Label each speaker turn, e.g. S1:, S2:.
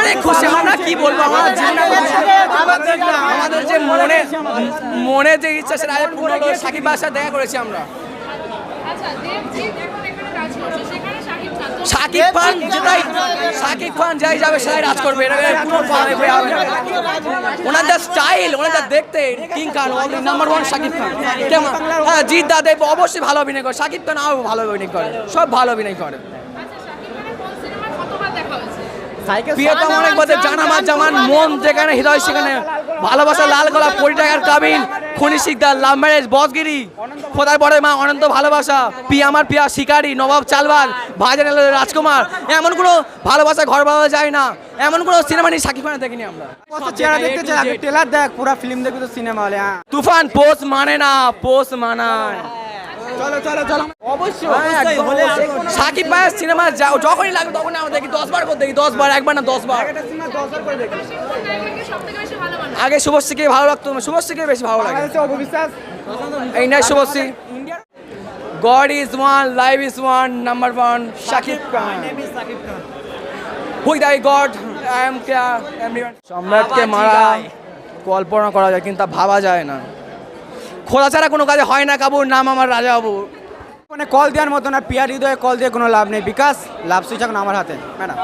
S1: অনেক খুশি, আমরা কি বলব? আমার আমাদের আমাদের যে মনে মনে যে ইচ্ছা, সেটা পূর্ণ সাকিব বাসায় দেখা করেছি আমরা। সাকিব খান যেটাই সাকিব খান যাই যাবে সেটাই রাজ করবে, এটা হবে ওনার যা স্টাইল ওনার যা দেখতে king Khan number one Shakib Khan. কেমন? হ্যাঁ জিৎ দাদেব অবশ্যই ভালো অভিনয় করে, সাকিব খান আরও ভালো অভিনয় করে, সব ভালো অভিনয় করে
S2: আচ্ছা শাকিব খানের কোন সিনেমা কতবার দেখা হয়েছে
S1: প্রিয়তম অনেক বলতে জানামার জামান মন যেখানে হৃদয় সেখানে ভালোবাসা লাল গলা কোটি টাকার কাবিন খনি শিকদার লাভ ম্যারেজ বসগিরি খোদার পরে মা অনন্ত ভালোবাসা পিয়া আমার পিয়া শিকারি নবাব চালবাজ ভাইজান এলো রাজকুমার এমন কোনো ভালোবাসা ঘর পাওয়া যায় না এমন কোনো সিনেমা নেই সাকিব খানের দেখিনি আমরা।
S3: কত চেহারা দেখতে চাই ট্রেলার দেখ পুরো ফিল্ম দেখবি তো সিনেমা হলে হ্যাঁ।
S1: তুফান পোষ মানে না পোষ মানায়।
S3: চলো চলো চলো। অবশ্যই
S1: হ্যাঁ, সাকিব ভাইয়ের সিনেমা যখনই তখনই আমরা দেখি। দশ বার করে দেখি দশ একবার না দশ বার।
S3: সিনেমা দশ বার করে দেখি।
S2: কোন নায়িকাকে সবথেকে বেশি ভালো
S1: আগে শুভশ্রীকে ভালো লাগতো শুভশ্রীকে বেশি ভালো লাগে। এই নাই Subhashree. God is one live is one number one Shakib Khan. হুই দাই গড আই এম সম্রাটকে মারা কল্পনা করা যায় কিন্তু তা ভাবা যায় না। খোলা ছাড়া কোনো কাজে হয় না কাবুর। নাম আমার রাজা বাবু
S3: মানে কল দেওয়ার মতো না পিয়ার হৃদয়ে কল দিয়ে কোনো লাভ নেই। বিকাশ লাভ সুইচ এখন আমার হাতে। ম্যাডাম।